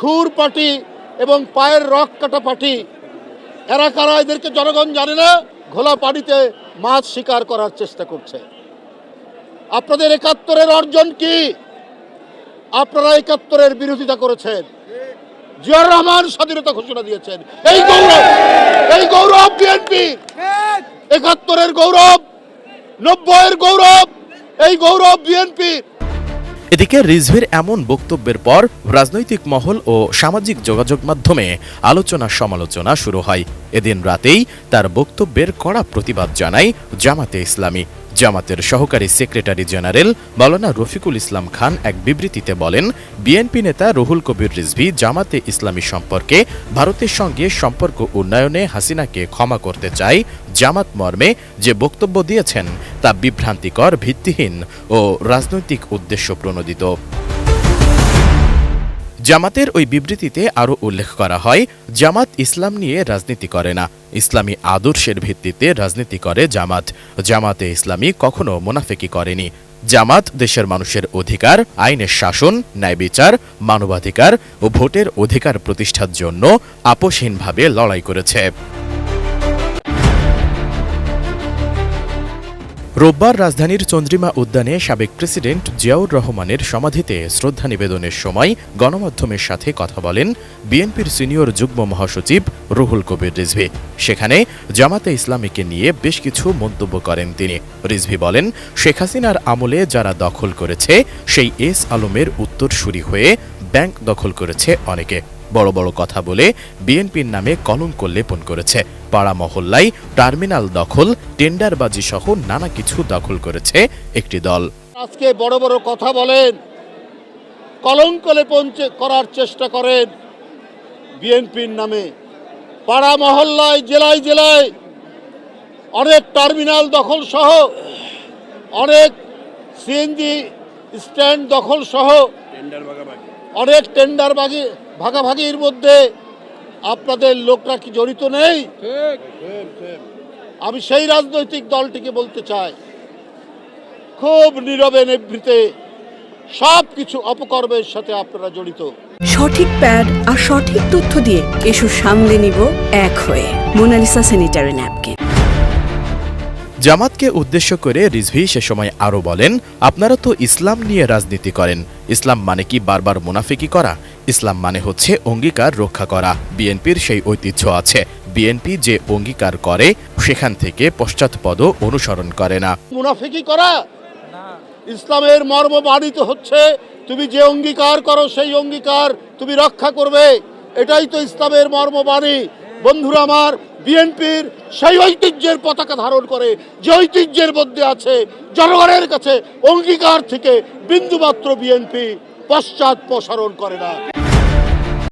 খুর পার্টি এবং পায়ের রক কাটা পার্টি। এরা কারা এদেরকে জনগণ জানে না? ঘোলা পানিতে মাছ শিকার করার চেষ্টা করছে। আপনাদের একাত্তরের অর্জন কি? আপনারা একাত্তরের বিরোধিতা করেছেন। জিয়ার রহমান স্বাধীনতা ঘোষণা দিয়েছেন। এই গৌরব এই গৌরব বিএনপি। একাত্তরের গৌরব, নব্বইয়ের গৌরব, এই গৌরব বিএনপি। এদিকে রিজভির এমন বক্তব্যের পর রাজনৈতিক মহল ও সামাজিক যোগাযোগ মাধ্যমে আলোচনা সমালোচনা শুরু হয়। এদিন রাতেই তার বক্তব্যের কড়া প্রতিবাদ জানায় জামাতে ইসলামী। জামাতের সহকারী সেক্রেটারি জেনারেল মাওলানা রফিকুল ইসলাম খান এক বিবৃতিতে বলেন, বিএনপি নেতা রুহুল কবির রিজভি জামাতে ইসলামী সম্পর্কে ভারতের সঙ্গে সম্পর্ক উন্নয়নে হাসিনাকে ক্ষমা করতে চায়, জামাত মর্মে যে বক্তব্য দিয়েছেন তা বিভ্রান্তিকর, ভিত্তিহীন ও রাজনৈতিক উদ্দেশ্য প্রণোদিত। জামাতের ওই বিবৃতিতে আরও উল্লেখ করা হয়, জামাত ইসলাম নিয়ে রাজনীতি করে না। ইসলামী আদর্শের ভিত্তিতে রাজনীতি করে জামাত। জামাতে ইসলামী কখনো মুনাফেকি করেনি। জামাত দেশের মানুষের অধিকার, আইনের শাসন, ন্যায় বিচার, মানবাধিকার ও ভোটের অধিকার প্রতিষ্ঠার জন্য আপোষহীনভাবে লড়াই করেছে। রোববার রাজধানীর চন্দ্রিমা উদ্যানে সাবেক প্রেসিডেন্ট জিয়াউর রহমানের সমাধিতে শ্রদ্ধা নিবেদনের সময় গণমাধ্যমের সাথে কথা বলেন বিএনপির সিনিয়র যুগ্ম মহাসচিব রুহুল কবির রিজভি। সেখানে জামাতে ইসলামীকে নিয়ে বেশ কিছু মন্তব্য করেন তিনি। রিজভি বলেন, শেখ হাসিনার আমলে যারা দখল করেছে, সেই এস আলমের উত্তরসূরি হয়ে ব্যাংক দখল করেছে অনেকে। বড় বড় কথা বলে বিএনপির নামে কলঙ্ক লেপন করেছে। পাড়া মহল্লায় টার্মিনাল দখল টেন্ডারবাজি সহ নানা কিছু দখল করেছে একটি দল। আজকে বড় বড় কথা বলেন কলঙ্ক লেপন চে- করার চেষ্টা করেন বিএনপির নামে। পাড়া মহল্লায় জেলায় জেলায় অনেক টার্মিনাল দখল সহ অনেক সিএনজি স্ট্যান্ড দখল সহ অনেক টেন্ডার ভাগাভাগির মধ্যে আপনাদের লোকরা কি জড়িত নেই? আমি সেই রাজনৈতিক দলটিকে বলতে চাই খুব নীরবে নিভৃতে সব কিছু অপকর্মের সাথে আপনারা জড়িত। সঠিক প্যাড আর সঠিক তথ্য দিয়ে এসব সামলে নিব এক হয়ে। Monalisa sanitary napkin. জামাতকে উদ্দেশ্য করে রিজভি সে সময় আরও বলেন, আপনারা তো ইসলাম নিয়ে রাজনীতি করেন। ইসলাম মানে কি বারবার মুনাফিকি করা? ইসলাম মানে হচ্ছে অঙ্গীকার রক্ষা করা। বিএনপির সেই ঐতিহ্য আছে। বিএনপি যে অঙ্গীকার করে, সেখান থেকে পশ্চাৎপদ অনুসরণ করে না। মুনাফিকি করা? ইসলামের মর্ম বাড়িত হচ্ছে। তুমি যে অঙ্গীকার করো, সেই অঙ্গীকার তুমি রক্ষা করবে। এটাই তো ইসলামের মর্মবাণী বন্ধুরা আমার বিএনপির সেই ঐতিহ্যের পতাকা ধারণ করে, যে ঐতিহ্যের মধ্যে আছে জনগণের কাছে অঙ্গীকার থেকে বিন্দুমাত্র বিএনপি পশ্চাৎ প্রসারণ করে না।